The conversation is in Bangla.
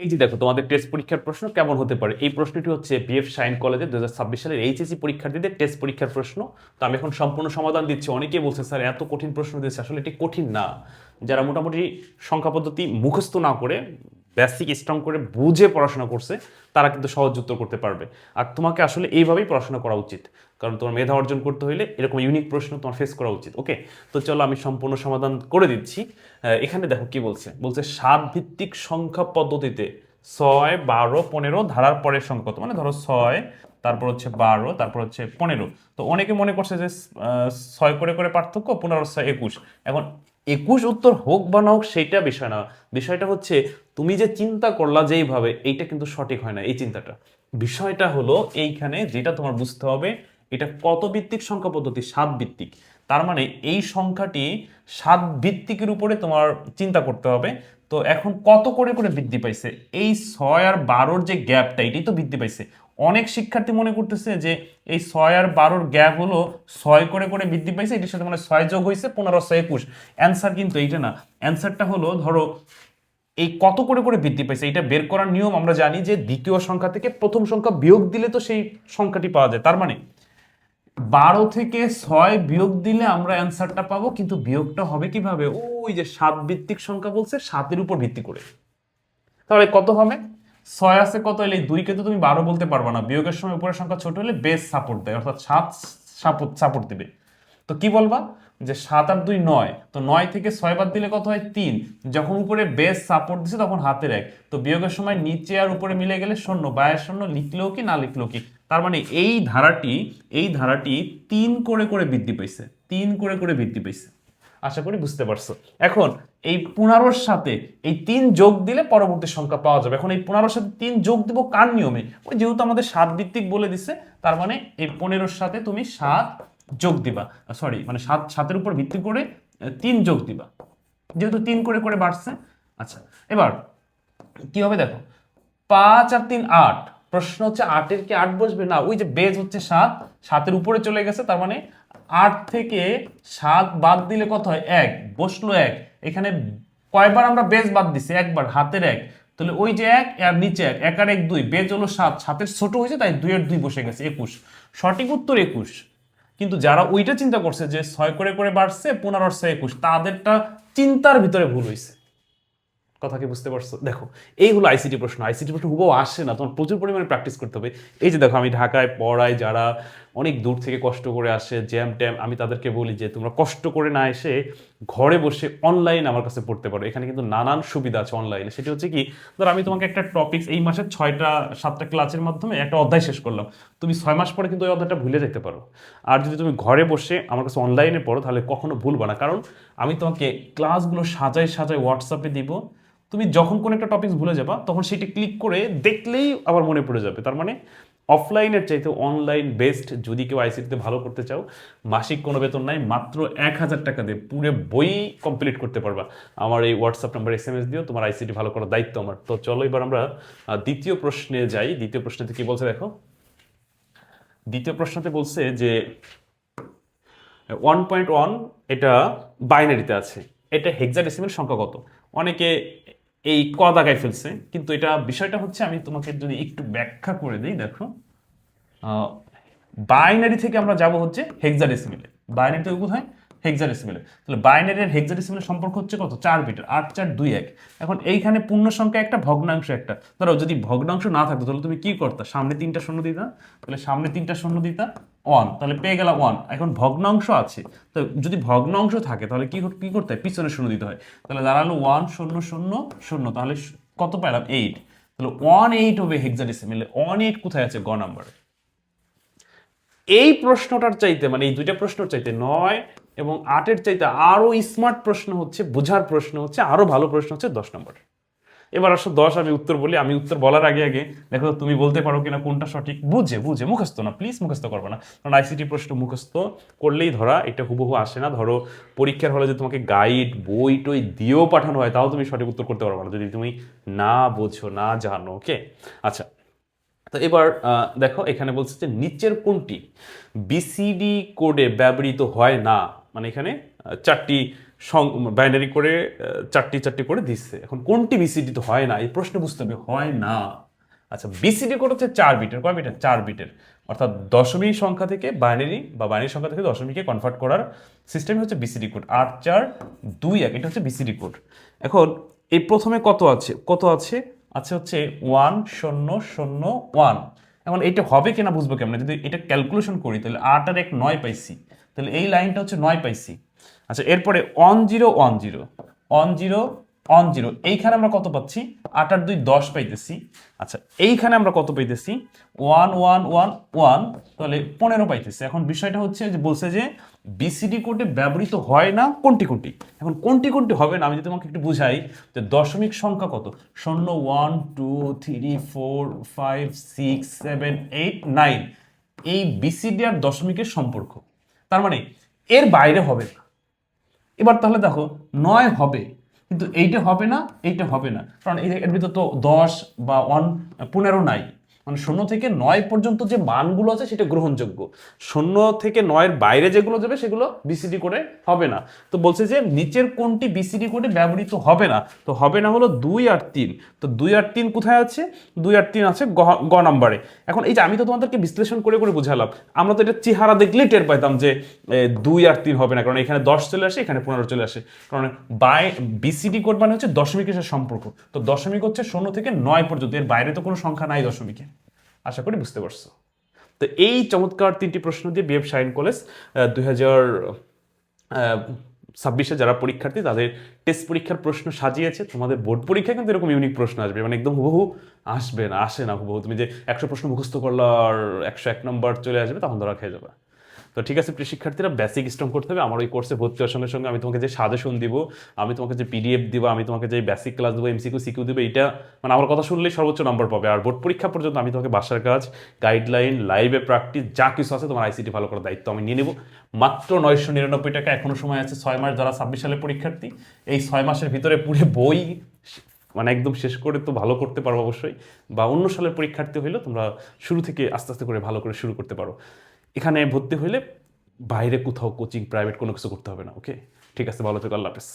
এই যে দেখো, তোমাদের টেস্ট পরীক্ষার প্রশ্ন কেমন হতে পারে? এই প্রশ্নটি হচ্ছে বিএফ সাইন কলেজে দু সালের এইচএসসি পরীক্ষার্থীদের টেস্ট পরীক্ষার প্রশ্ন। তো আমি এখন সম্পূর্ণ সমাধান দিচ্ছি। অনেকেই বলছে, স্যার, এত কঠিন প্রশ্ন দিচ্ছে। আসলে এটি কঠিন না। যারা মোটামুটি সংখ্যা পদ্ধতি মুখস্থ না করে বেসিক স্ট্রং করে বুঝে পড়াশোনা করছে, তারা কিন্তু সহজ উত্তর করতে পারবে। আর তোমাকে আসলে এইভাবেই পড়াশোনা করা উচিত। কারণ তোমার মেধা অর্জন করতে হলে এরকম ইউনিক প্রশ্ন তোমার ফেস করা উচিত। ওকে তো চলো আমি সম্পূর্ণ সমাধান করে দিচ্ছি। এখানে দেখো কি বলছে? বলছে সাত ভিত্তিক সংখ্যা পদ্ধতিতে ছয়, বারো, পনেরো ধারার পরের সংখ্যা মানে ধরো ছয়, তারপর হচ্ছে বারো, তারপর হচ্ছে পনেরো। তো অনেকে মনে করছে যে ছয় করে করে পার্থক্য, পনেরো ছয় একুশ। এখন একুশ উত্তর হোক বা না হোক, সেইটা বিষয় না। বিষয়টা হচ্ছে, তুমি যে চিন্তা করলা যেইভাবে, এইটা কিন্তু সঠিক হয় না, এই চিন্তাটা। বিষয়টা হলো, এইখানে যেটা তোমার বুঝতে হবে এটা কত ভিত্তিক সংখ্যা পদ্ধতি সাত ভিত্তিক তার মানে এই সংখ্যাটি সাত ভিত্তিকের উপরে তোমার চিন্তা করতে হবে। তো এখন কত করে করে বৃদ্ধি পাইছে? এই ছয় আর বারোর যে গ্যাপটা, এটাই তো বৃদ্ধি পাইছে। অনেক শিক্ষার্থী মনে করতেছে যে এই ছয় আর বারোর গ্যাপ হলো ছয় করে করে বৃদ্ধি পাইছে, এটির সাথে মানে ছয় যোগ হয়েছে পনেরো, ছয় একুশ। অ্যান্সার কিন্তু এইটা না। অ্যান্সারটা হলো, ধরো, এই কত করে করে বৃদ্ধি পাইছে, এটা বের করার নিয়ম আমরা জানি যে দ্বিতীয় সংখ্যা থেকে প্রথম সংখ্যা বিয়োগ দিলে তো সেই সংখ্যাটি পাওয়া যায়। তার মানে বারো থেকে ছয় বিয়োগ দিলে আমরা অ্যান্সারটা পাবো, কিন্তু বিয়োগটা হবে কীভাবে? ওই যে সাত ভিত্তিক সংখ্যা বলছে, সাতের উপর ভিত্তি করে। তাহলে কত হবে? ছয় আছে কত? এই দুইকে তো তুমি বারো বলতে পারবে না। বিয়োগের সময় উপরের সংখ্যা ছোট হলে বেস সাপোর্ট দেয়, অর্থাৎ সাত সাপোর্ট সাপোর্ট দিবে। তো কি বলবা? যে সাত আর দুই নয়, তো নয় থেকে ছয় বাদ দিলে কত হয়? তিন। যখন উপরে বেস সাপোর্ট দিছে তখন হাতের এক। তো বিয়োগের সময় নিচে আর উপরে মিলে গেলে শূন্য, বায়ের শূন্য, লিখলেও কি না লিখলেও কি? তার মানে এই ধারাটি এই ধারাটি তিন করে করে বৃদ্ধি পাইছে, তিন করে করে বৃদ্ধি পাইছে। আশা করি বুঝতে পারছ। এখন এই পনেরোর সাথে এই তিন যোগ দিলে পরবর্তী সংখ্যা পাওয়া যাবে। এখন এই পনেরোর সাথে তিন যোগ দিব কার নিয়মে? ওই যেহেতু আমাদের সাত ভিত্তিক বলে দিছে, তার মানে এই পনেরোর সাথে তুমি সাত যোগ দিবা। সরি মানে সাত, সাতের উপর ভিত্তি করে তিন যোগ দিবা। যেহেতু তিন করে করে বাড়ছে আচ্ছা এবার কি হবে দেখো? পাঁচ আর তিন আট প্রশ্ন হচ্ছে আটের কি আট বসবে? না, ওই যে বেজ হচ্ছে সাত, সাতের উপরে চলে গেছে, তার মানে আট থেকে সাত বাদ দিলে কত হয়? এক, বসল এক। এখানে কয়বার আমরা বেজ বাদ দিছি? একবার, হাতের এক। তাহলে ওই যে এক আর নিচে এক এক আর এক দুই, বেজ হলো সাত। সাতের ছোট হয়েছে, তাই দুই দুইয়ের দুই বসে গেছে, একুশ। সঠিক উত্তর একুশ। কিন্তু যারা ওইটা চিন্তা করছে যে ছয় করে করে বাড়ছে, পনেরো ছয় একুশ, তাদেরটা চিন্তার ভিতরে ভুল হয়েছে। কথা কি বুঝতে পারছ? দেখো, এই হলো আইসিটি প্রশ্ন। আইসিটি প্রশ্ন হুবও আসে না, তোমার প্রচুর পরিমাণে প্র্যাকটিস করতে হবে। এই যে দেখো, আমি ঢাকায় পড়াই যারা অনেক দূর থেকে কষ্ট করে আসে জ্যাম ট্যাম আমি তাদেরকে বলি যে, তোমরা কষ্ট করে না এসে ঘরে বসে অনলাইন আমার কাছে পড়তে পারো। এখানে কিন্তু নানান সুবিধা আছে অনলাইনে সেটি হচ্ছে কি, ধর আমি তোমাকে একটা টপিক্স এই মাসের ছয়টা, সাতটা ক্লাসের মাধ্যমে একটা অধ্যায় শেষ করলাম। তুমি ছয় মাস পরে কিন্তু ওই অধ্যায়টা ভুলে যেতে পারো। আর যদি তুমি ঘরে বসে আমার কাছে অনলাইনে পড়ো, তাহলে কখনো ভুলবা না। কারণ আমি তোমাকে ক্লাসগুলো সাজায় সাজাই হোয়াটসঅ্যাপে দিব। তুমি যখন কোনো একটা টপিক ভুলে যাবা, তখন সেটি ক্লিক করে দেখলেই আবার মনে পড়ে যাবে। তার মানে অফলাইনের চাইতে অনলাইন বেস্ট যদি কেউ আইসিটিতে ভালো করতে চাও, মাসিক কোনো বেতন নাই, মাত্র এক হাজার টাকা দিয়ে পুরো বই কমপ্লিট করতে পারবা। আমার এই WhatsApp number S M S দিও, তোমার আইসিটি ভালো করার দায়িত্ব আমার। তো চলো এবার আমরা দ্বিতীয় প্রশ্নে যাই। দ্বিতীয় প্রশ্নতে কি বলছে দেখো? দ্বিতীয় প্রশ্নতে বলছে যে ওয়ান পয়েন্ট ওয়ান এটা বাইনারিতে আছে। এটা হেক্সাডেসিমেল সংখ্যা কত? অনেকে এই ক দাগায় ফেলছে। কিন্তু এটা বিষয়টা হচ্ছে, আমি তোমাকে যদি একটু ব্যাখ্যা করে দিই, দেখো। বাইনারি থেকে আমরা যাব হচ্ছে হেক্সাডেসিমেলে বাইনারি থেকে কোথায়? হেক্সাডেসিমেলে তাহলে বাইনারির হেক্সাডেসিমেলের সম্পর্ক হচ্ছে কত? চার বিটের, আট, চার, দুই, এক। এখন এইখানে পূর্ণ সংখ্যা একটা, ভগ্নাংশ একটা। ধরো, যদি ভগ্নাংশ না থাকতো, তাহলে তুমি কি করতা? সামনে তিনটা শূন্য দিতা। তাহলে সামনে তিনটা শূন্য দিতা ওয়ান তাহলে পেয়ে গেলাম ওয়ান এখন ভগ্নাংশ আছে। তো যদি ভগ্নাংশ থাকে, তাহলে কি কি করতে হয়? পিছনে শূন্য দিতে হয়। তাহলে দাঁড়াল ওয়ান শূন্য শূন্য শূন্য। তাহলে কত পেলাম? এইট তাহলে ওয়ান এইট হবে হেক্সাডেসিমেলে ওয়ান এইট কোথায় আছে? গ নাম্বারে এই প্রশ্নটার চাইতে মানে এই দুইটা প্রশ্নর চাইতে নয় এবং আটের চাইতে আরও স্মার্ট প্রশ্ন হচ্ছে, বোঝার প্রশ্ন হচ্ছে আরও ভালো প্রশ্ন হচ্ছে দশ নম্বর। এবার আসো দশ, আমি উত্তর বলি। আমি উত্তর বলার আগে আগে দেখো, তুমি বলতে পারো কিনা, কোনটা সঠিক? বুঝে বুঝে, মুখস্থ না প্লিজ মুখস্থ করবে না। কারণ আইসিটি প্রশ্ন মুখস্থ করলেই ধরা, এটা হুবহু আসে না। ধরো, পরীক্ষার হলে যে তোমাকে গাইড বই, টই দিয়েও পাঠানো হয়, তাও তুমি সঠিক উত্তর করতে পারবে না। যদি তুমি না বোঝো, না জানো ওকে আচ্ছা তো এবার দেখো, এখানে বলছে যে, নিচের কোনটি? বিসিডি কোডে ব্যবহৃত হয় না। মানে এখানে চারটি বাইনারি করে চারটি চারটি করে দিচ্ছে। এখন কোনটি বিসিডি তো হয় না? এই প্রশ্ন বুঝতে হবে, হয় না। আচ্ছা বিসিডি কোড হচ্ছে চার বিটের। কয় বিটের? চার বিটের। অর্থাৎ দশমিক সংখ্যা থেকে বাইনারি বা বাইনারি সংখ্যা থেকে দশমিকে কনভার্ট করার সিস্টেম হচ্ছে বিসিডি কোড। আট, চার, দুই, এক, এটা হচ্ছে বিসিডি কোড। এখন, এই প্রথমে কত আছে? কত আছে? আছে হচ্ছে ওয়ান শূন্য শূন্য ওয়ান এখন এটা হবে কিনা বুঝব কেমন? যদি এটা ক্যালকুলেশন করি, তাহলে আট আর এক নয় পাইছি। তাহলে এই লাইনটা হচ্ছে নয় পাইছি আচ্ছা এরপরে one zero one zero one zero one zero এইখানে আমরা কত পাচ্ছি? আট আর দুই দশ পাইতেছি। আচ্ছা এইখানে আমরা কত পাইতেছি? ওয়ান ওয়ান ওয়ান ওয়ান তাহলে পনেরো পাইতেছি। এখন বিষয়টা হচ্ছে যে বলছে যে বিসিডি কোডে ব্যবহৃত হয় না কোনটি কোনটি? এখন কোনটি কোনটি হবে না, আমি যদি তোমাকে একটু বুঝাই, যে দশমিক সংখ্যা কত? শূন্য one two three four five six seven eight nine এই বিসিডি আর দশমিকের সম্পর্ক। তার মানে এর বাইরে হবে না। এবার তাহলে দেখো, নয় হবে, কিন্তু এইটা হবে না, এইটা হবে না। কারণ এর ভিতর তো দশ বা ওয়ান পনেরো নাই। মানে শূন্য থেকে নয় পর্যন্ত যে মানগুলো আছে সেটা গ্রহণযোগ্য। শূন্য থেকে নয়ের বাইরে যেগুলো যাবে সেগুলো বিসিডি করে হবে না। তো বলছে যে নিচের কোনটি বিসিডি কোডে ব্যবহৃত হবে না? তো হবে না হলো দুই আর তিন। তো দুই আর তিন কোথায় আছে? দুই আর তিন আছে গ নাম্বারে। এখন এই যে আমি তো তোমাদেরকে বিশ্লেষণ করে করে বুঝালাম, আমরা তো এটা চেহারা দেখলেই টের পাইতাম যে দুই আর তিন হবে না। কারণ এখানে দশ চলে আসে, এখানে পনেরো চলে আসে। কারণ বাই বিসিডি কোড মানে হচ্ছে দশমিকের সাথে সম্পর্ক। তো দশমিক হচ্ছে শূন্য থেকে নয় পর্যন্ত। এর বাইরে তো কোনো সংখ্যা নাই দশমিকে আশা করি বুঝতে পারছ। তো এই চমৎকার তিনটি প্রশ্ন দিয়ে বিএফ শাইন কলেজ দুই হাজার ছাব্বিশে যারা পরীক্ষার্থী, তাদের টেস্ট পরীক্ষার প্রশ্ন সাজিয়েছে। তোমাদের বোর্ড পরীক্ষায় কিন্তু এরকম ইউনিক প্রশ্ন আসবে। মানে একদম হুবহু আসবে না, আসে না হুবহু। তুমি যে একশো প্রশ্ন মুখস্থ করল আর একশো এক নম্বর চলে আসবে, তখন ধরা খেয়ে যাবে। তো ঠিক আছে প্রিয় শিক্ষার্থীরা বেসিক স্ট্রং করতে হবে। আমার ওই কোর্সে ভর্তি হওয়ার সঙ্গে সঙ্গে আমি তোমাকে যে সাজেশন দিব, আমি তোমাকে যে পিডিএফ দিব, আমি তোমাকে যে বেসিক ক্লাস দেবো এমসিকিউ সিকিউ দেবো এটা মানে আমার কথা শুনলেই সর্বোচ্চ নম্বর পাবে। আর বোর্ড পরীক্ষা পর্যন্ত আমি তোমাকে বাসার কাজ গাইডলাইন লাইভে প্র্যাকটিস যা কিছু আছে তোমার আইসিটি ভালো করার দায়িত্ব আমি নিয়ে নেব। মাত্র নয়শো নিরানব্বই টাকা এখনও সময় আছে, ছয় মাস যারা ছাব্বিশ সালের পরীক্ষার্থী, এই ছয় মাসের ভিতরে পুরো বই মানে একদম শেষ করে তো ভালো করতে পারো অবশ্যই। বা অন্য সালের পরীক্ষার্থী হইলেও তোমরা শুরু থেকে আস্তে আস্তে করে ভালো করে শুরু করতে পারো। এখানে ভর্তি হইলে বাইরে কোথাও কোচিং প্রাইভেট কোনো কিছু করতে হবে না ওকে ঠিক আছে, ভালো থেকো, আল্লাহ হাফেজ।